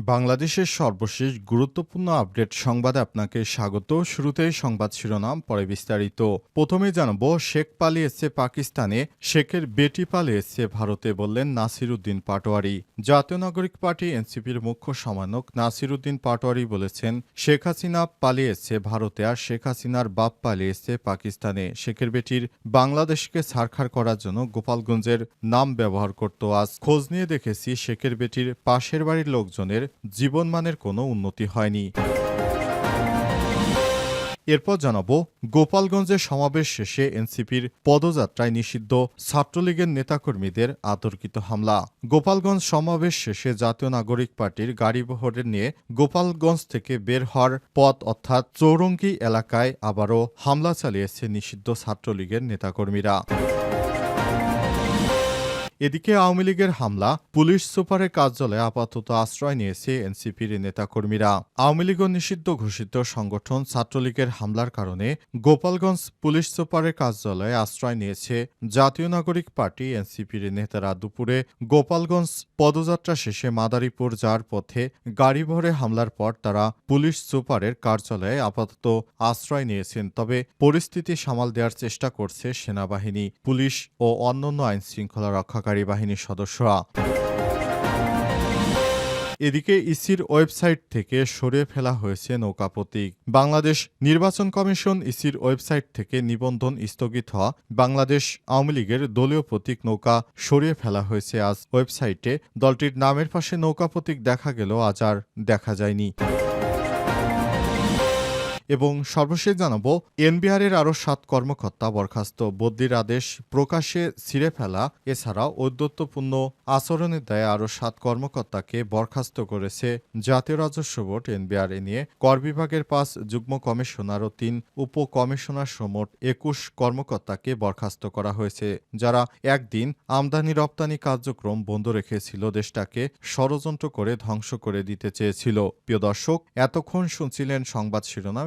বাংলাদেশের সর্বশেষ গুরুত্বপূর্ণ আপডেট সংবাদে আপনাকে স্বাগত। শুরুতেই সংবাদ শিরোনাম, পরে বিস্তারিত। প্রথমে জানাব, শেখ পালিয়েছে পাকিস্তানে, শেখের বেটি পালিয়েছে ভারতে বললেন নাসির উদ্দিন পাটোয়ারি। জাতীয় নাগরিক পার্টি, এনসিপির মুখ্য সমানক নাসির উদ্দিন পাটোয়ারি বলেছেন, শেখ হাসিনা পালিয়েছে ভারতে আর শেখ হাসিনার বাপ পালিয়েছে পাকিস্তানে। শেখের বেটির বাংলাদেশকে ছাড়খাড় করার জন্য গোপালগঞ্জের নাম ব্যবহার করত আজ। খোঁজ নিয়ে দেখেছি, শেখের বেটির পাশের বাড়ির লোকজনের জীবনমানের কোনো উন্নতি হয়নি। এরপর জানাব গোপালগঞ্জের সমাবেশ শেষে এনসিপির পদযাত্রায় নিষিদ্ধ ছাত্রলীগের নেতাকর্মীদের আতর্কিত হামলা। গোপালগঞ্জ সমাবেশ শেষে জাতীয় নাগরিক পার্টির গাড়িবহরের নিয়ে গোপালগঞ্জ থেকে বের হওয়ার পথ অর্থাৎ চৌরঙ্গি এলাকায় আবারও হামলা চালিয়েছে নিষিদ্ধ ছাত্রলীগের নেতাকর্মীরা। এদিকে আওয়ামী লীগের হামলা, পুলিশ সুপারের কার্যালয়ে আপাতত আশ্রয় নিয়েছে এনসিপির নেতাকর্মীরা। আওয়ামী লীগ নিষিদ্ধ ঘোষিত সংগঠন ছাত্রলীগের হামলার কারণে গোপালগঞ্জ পুলিশ সুপারের কার্যালয়ে আশ্রয় নিয়েছে জাতীয় নাগরিক পার্টি এনসিপির নেতারা দুপুরে গোপালগঞ্জ পদযাত্রা শেষে মাদারীপুর যাওয়ার পথে গাড়ি ভরে হামলার পর তারা পুলিশ সুপারের কার্যালয়ে আপাতত আশ্রয় নিয়েছেন। তবে পরিস্থিতি সামাল দেওয়ার চেষ্টা করছে সেনাবাহিনী, পুলিশ ও অন্যান্য আইন শৃঙ্খলা রক্ষাকারী বাহিনীর সদস্যরা। এদিকে ইসির ওয়েবসাইট থেকে সরিয়ে ফেলা হয়েছে নৌকা প্রতীক। বাংলাদেশ নির্বাচন কমিশন ইসির ওয়েবসাইট থেকে নিবন্ধন স্থগিত হওয়া বাংলাদেশ আওয়ামী লীগের দলীয় প্রতীক নৌকা সরিয়ে ফেলা হয়েছে আজ। ওয়েবসাইটে দলটির নামের পাশে নৌকা প্রতীক দেখা গেলেও আজ আর দেখা যায়নি। এবং সর্বশেষ জানাব এনবিআরের আরও সাত কর্মকর্তা বরখাস্ত। বদলির আদেশ প্রকাশ্যে ছিঁড়ে ফেলা এছাড়া ঔদ্ধত্যপূর্ণ আচরণের দায়ে আরও সাত কর্মকর্তাকে বরখাস্ত করেছে জাতীয় রাজস্ব বোর্ড এনবিআর। নিয়ে কর বিভাগের পাঁচ যুগ্ম কমিশনার ও তিন উপ কমিশনার সমোট একুশ কর্মকর্তাকে বরখাস্ত করা হয়েছে, যারা একদিন আমদানি রপ্তানি কার্যক্রম বন্ধ রেখেছিল দেশটাকে ষড়যন্ত্র করে ধ্বংস করে দিতে চেয়েছিল। প্রিয় দর্শক, এতক্ষণ শুনছিলেন সংবাদ শিরোনাম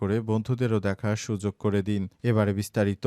করে বন্ধুদেরও দেখার সুযোগ করে দিন, এবারে বিস্তারিত।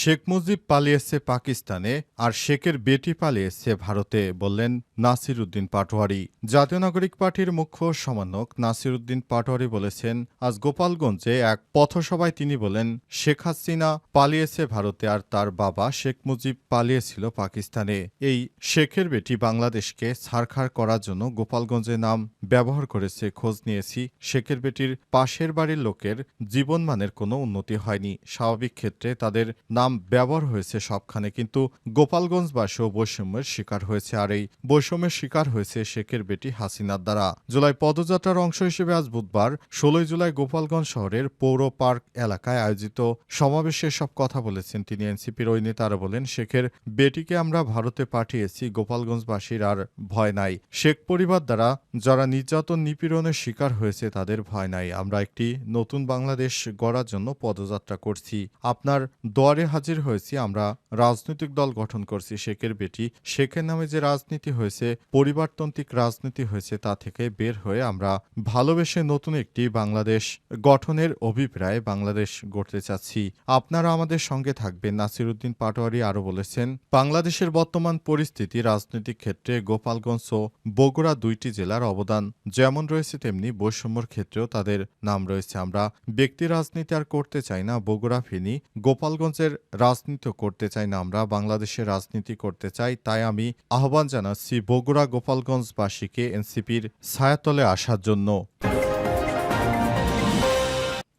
শেখ মুজিব পালিয়েছে পাকিস্তানে আর শেখের বেটি পালিয়েছে ভারতে, বললেন নাসির উদ্দিন পাটোয়ারি। জাতীয় নাগরিক পার্টির মুখ্য সমন্বয়ক নাসির উদ্দিন পাটোয়ারি বলেছেন, আজ গোপালগঞ্জে এক পথসভায় তিনি বলেন, শেখ হাসিনা পালিয়েছে ভারতে আর তার বাবা শেখ মুজিব পালিয়েছিল পাকিস্তানে। এই শেখের বেটি বাংলাদেশকে ছাড়খাড় করার জন্য গোপালগঞ্জে নাম ব্যবহার করেছে, খোঁজ নিয়েছি। শেখের বেটির পাশের বাড়ির লোকের জীবনমানের কোনো উন্নতি হয়নি। স্বাভাবিক ক্ষেত্রে তাদের নাম ব্যবহার হয়েছে সবখানে, কিন্তু গোপালগঞ্জবাসীও বৈষম্যের শিকার হয়েছে আর এই বৈষম্যের শিকার হয়েছে শেখের বেটি হাসিনার দ্বারা। জুলাই পদযাত্রার অংশ হিসেবে আজ বুধবার, ষোলোই জুলাই গোপালগঞ্জ শহরের পৌর পার্ক এলাকায় আয়োজিত সমাবেশে সব কথা বলেছেন তিনি। এনসিপির ওই নেতারা বলেন, শেখের বেটিকে আমরা ভারতে পাঠিয়েছি, গোপালগঞ্জবাসীর আর ভয় নাই। শেখ পরিবার দ্বারা যারা নির্যাতন নিপীড়নের শিকার হয়েছে, তাদের ভয় নাই। আমরা একটি নতুন বাংলাদেশ গড়ার জন্য পদযাত্রা করছি। আপনার দোয়ারে হাজির হয়েছি, আমরা রাজনৈতিক দল গঠন করছি। শেখের বেটি শেখের নামে যে রাজনীতি হয়েছে পরিবারতান্ত্রিক রাজনীতি হয়েছে তা থেকে বের হয়ে আমরা ভালোবেসে নতুন একটি বাংলাদেশ গঠনের অভিপ্রায় বাংলাদেশ গড়তে চাচ্ছি। আপনারা আমাদের সঙ্গে থাকবেন। নাসিরুদ্দিন পাটোয়ারি আরও বলেছেন, বাংলাদেশের বর্তমান পরিস্থিতি রাজনৈতিক ক্ষেত্রে গোপালগঞ্জ ও বগুড়া দুইটি জেলার অবদান যেমন রয়েছে, তেমনি বৈষম্যর ক্ষেত্রেও তাদের নাম রয়েছে। আমরা ব্যক্তি রাজনীতি আর করতে চাই না, বগুড়া ফেনী গোপালগঞ্জের রাজনীতি করতে চাই না আমরা বাংলাদেশের রাজনীতি করতে চাই। তাই আমি আহ্বান জানাচ্ছি বগুড়া গোপালগঞ্জবাসীকে এনসিপির ছায়াতলে আসার জন্য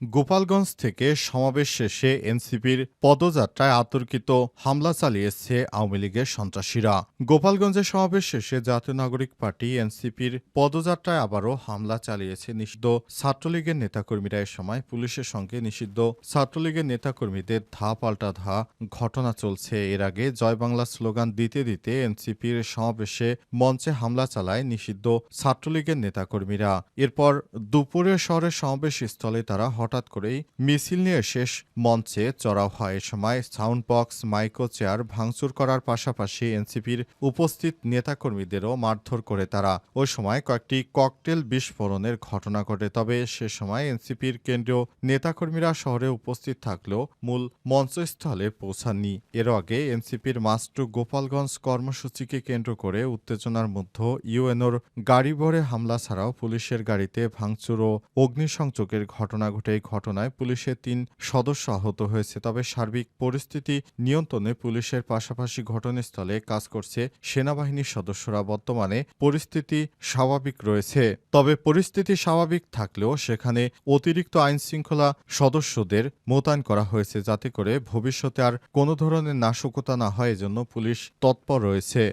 গোপালগঞ্জ থেকে সমাবেশ শেষে এনসিপির পদযাত্রায় আতর্কিত হামলা চালিয়েছে আওয়ামী লীগের সন্ত্রাসীরা। গোপালগঞ্জে সমাবেশ শেষে জাতীয় নাগরিক পার্টি এনসিপির পদযাত্রায় আবারও হামলা চালিয়েছে নিষিদ্ধ ছাত্রলীগের নেতাকর্মীরা এ সময় পুলিশের সঙ্গে নিষিদ্ধ ছাত্রলীগের নেতাকর্মীদের ধা পাল্টা ধা ঘটনা চলছে। এর আগে জয় বাংলা স্লোগান দিতে দিতে এনসিপির সমাবেশে মঞ্চে হামলা চালায় নিষিদ্ধ ছাত্রলীগের নেতাকর্মীরা। এরপর দুপুরে শহরের সমাবেশ স্থলে তারা হঠাৎ করেই মিছিল নিয়ে শেষ মঞ্চে চড়াও হয়। এ সময় সাউন্ড বক্স মাইক্রো চেয়ার ভাঙচুর করার পাশাপাশি এনসিপির উপস্থিত নেতাকর্মীদেরও মারধর করে তারা। ওই সময় কয়েকটি ককটেল বিস্ফোরণের ঘটনা ঘটে, তবে সে সময় এনসিপির কেন্দ্রীয় নেতাকর্মীরা শহরে উপস্থিত থাকলেও মূল মঞ্চস্থলে পৌঁছাননি। এর আগে এনসিপির মাস্টু গোপালগঞ্জ কর্মসূচিকে কেন্দ্র করে উত্তেজনার মধ্যে ইউএনওর গাড়ি ভরে হামলা ছাড়াও পুলিশের গাড়িতে ভাঙচুর ও অগ্নিসংযোগের ঘটনা ঘটে। ঘটনায় পুলিশের তিন সদস্য আহত হয়েছে, তবে সার্বিক পরিস্থিতি নিয়ন্ত্রণে পুলিশের পাশাপাশি ঘটনাস্থলে কাজ করছে সেনাবাহিনীর সদস্যরা। বর্তমানে পরিস্থিতি স্বাভাবিক রয়েছে, তবে পরিস্থিতি স্বাভাবিক থাকলেও সেখানে অতিরিক্ত আইন শৃঙ্খলা সদস্যদের মোতায়েন করা হয়েছে, যাতে করে ভবিষ্যতে আর কোনো ধরনের নাশকতা না হয়, এজন্য পুলিশ তৎপর রয়েছে।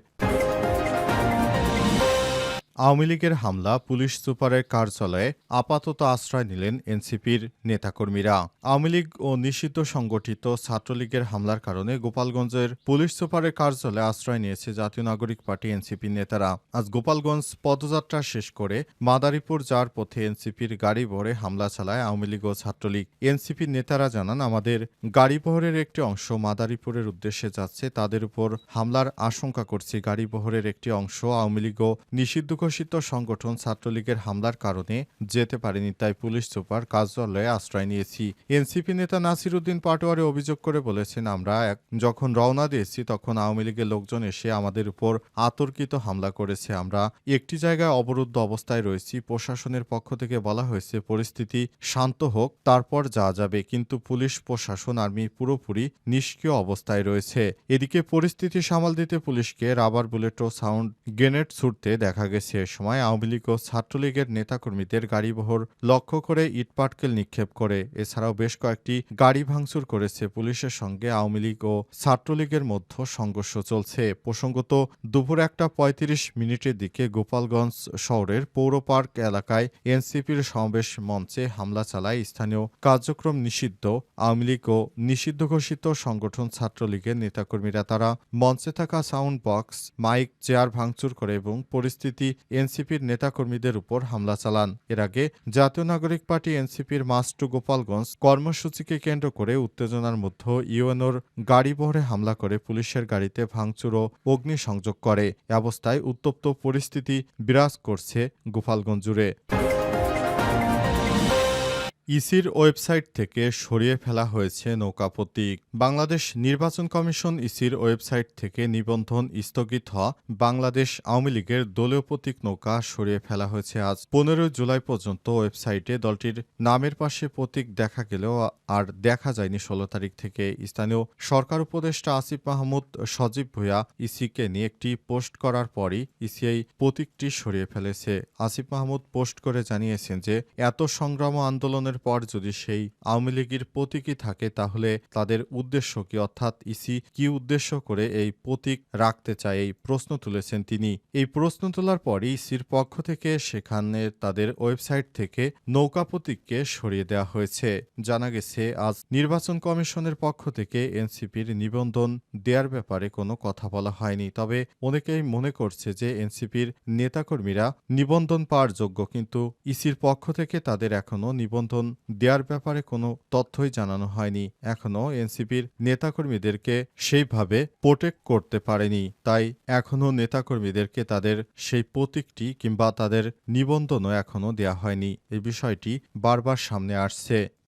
আওয়ামী লীগের হামলা পুলিশ সুপারের কার্যালয়ে আপাতত আশ্রয় নিলেন এনসিপির নেতাকর্মীরা। আওয়ামী লীগ ও নিষিদ্ধ সংগঠিত ছাত্রলীগের হামলার কারণে গোপালগঞ্জের পুলিশ সুপারের কার্যালয়ে আশ্রয় নিয়েছে জাতীয় নাগরিক পার্টি এনসিপির নেতারা। আজ গোপালগঞ্জ পদযাত্রা শেষ করে মাদারীপুর যাওয়ার পথে এনসিপির গাড়ি ভরে হামলা চালায় আওয়ামী লীগ ও ছাত্রলীগ। এনসিপির নেতারা জানান, আমাদের গাড়ি বহরের একটি অংশ মাদারীপুরের উদ্দেশ্যে যাচ্ছে। তাদের উপর হামলার আশঙ্কা করছি। গাড়ি বহরের একটি অংশ আওয়ামী লীগ ও নিষিদ্ধ ঘোষিত সংগঠন ছাত্রলীগের হামলার কারণে যেতে পারেনি তাই পুলিশ সুপার কার্যালয়ে আশ্রয় নিয়েছি। এনসিপি নেতা নাসির উদ্দিন পাটোয়ারি অভিযোগ করে বলেছেন, আমরা যখন রওনা দিয়েছি, তখন আওয়ামী লীগের লোকজন এসে আমাদের উপর আতর্কিত হামলা করেছে। আমরা একটি জায়গায় অবরুদ্ধ অবস্থায় রয়েছি। প্রশাসনের পক্ষ থেকে বলা হয়েছে, পরিস্থিতি শান্ত হোক, তারপর যাওয়া যাবে। কিন্তু পুলিশ, প্রশাসন, আর্মি পুরোপুরি নিষ্ক্রিয় অবস্থায় রয়েছে। এদিকে পরিস্থিতি সামাল দিতে পুলিশকে রাবার বুলেট ও সাউন্ড গ্রেনেড ছুটতে দেখা গেছে। এ সময় আওয়ামী লীগ ও ছাত্রলীগের নেতাকর্মীদের গাড়িবহর লক্ষ্য করে ইটপাটকেল নিক্ষেপ করে। এছাড়াও বেশ কয়েকটি গাড়ি ভাঙচুর করেছে পুলিশের সঙ্গে আওয়ামী লীগ ও ছাত্রলীগের মধ্যে সংঘর্ষ চলছে। প্রসঙ্গত, দুপুর একটা পঁয়ত্রিশ মিনিটের দিকে গোপালগঞ্জ শহরের পৌর পার্ক এলাকায় এনসিপির সমাবেশ মঞ্চে হামলা চালায় স্থানীয় কার্যক্রম নিষিদ্ধ, আওয়ামী লীগ ও নিষিদ্ধ ঘোষিত সংগঠন ছাত্রলীগের নেতাকর্মীরা। তারা মঞ্চে থাকা সাউন্ড বক্স, মাইক, চেয়ার ভাঙচুর করে এবং পরিস্থিতি এনসিপির নেতাকর্মীদের উপর হামলা চালান। এর আগে জাতীয় নাগরিক পার্টি এনসিপির মাস্টু গোপালগঞ্জ কর্মসূচিকে কেন্দ্র করে উত্তেজনার মধ্যে ইউএনওর গাড়ি বহরে হামলা করে পুলিশের গাড়িতে ভাঙচুর ও অগ্নিসংযোগ করে। অবস্থায় উত্তপ্ত পরিস্থিতি বিরাজ করছে গোপালগঞ্জ জুড়ে। ইসির ওয়েবসাইট থেকে সরিয়ে ফেলা হয়েছে নৌকা প্রতীক। বাংলাদেশ নির্বাচন কমিশন ইসির ওয়েবসাইট থেকে নিবন্ধন স্থগিত হওয়া বাংলাদেশ আওয়ামী লীগের দলীয় প্রতীক নৌকা সরিয়ে ফেলা হয়েছে আজ। পনেরো জুলাই পর্যন্ত ওয়েবসাইটে দলটির নামের পাশে প্রতীক দেখা গেলেও আর দেখা যায়নি ষোলো তারিখ থেকে। স্থানীয় সরকার উপদেষ্টা আসিফ মাহমুদ সজীব ভুয়া ইসিকে নিয়ে একটি পোস্ট করার পরই ইসি এই প্রতীকটি সরিয়ে ফেলেছে। আসিফ মাহমুদ পোস্ট করে জানিয়েছেন যে, এত সংগ্রাম ও আন্দোলনের পর যদি সেই আওয়ামী লীগের প্রতীকই থাকে, তাহলে তাদের উদ্দেশ্য কি? অর্থাৎ ইসি কি উদ্দেশ্য করে এই প্রতীক রাখতে চায়? এই প্রশ্ন তুলেছেন তিনি। এই প্রশ্ন তোলার পরই ইসির পক্ষ থেকে সেখানে তাদের ওয়েবসাইট থেকে নৌকা প্রতীককে সরিয়ে দেওয়া হয়েছে। জানা গেছে, আজ নির্বাচন কমিশনের পক্ষ থেকে এনসিপির নিবন্ধন দেওয়ার ব্যাপারে কোনো কথা বলা হয়নি। তবে অনেকেই মনে করছে যে এনসিপির নেতাকর্মীরা নিবন্ধন পাওয়ার যোগ্য, কিন্তু ইসির পক্ষ থেকে তাদের এখনও নিবন্ধন দেওয়ার ব্যাপারে কোনো তথ্যই জানানো হয়নি। এখনও এনসিপির নেতাকর্মীদেরকে সেইভাবে প্রোটেক্ট করতে পারেনি। তাই এখনও নেতাকর্মীদেরকে তাদের সেই প্রতীকটি কিংবা তাদের নিবন্ধনও এখনও দেয়া হয়নি। এই বিষয়টি বারবার সামনে আসছে।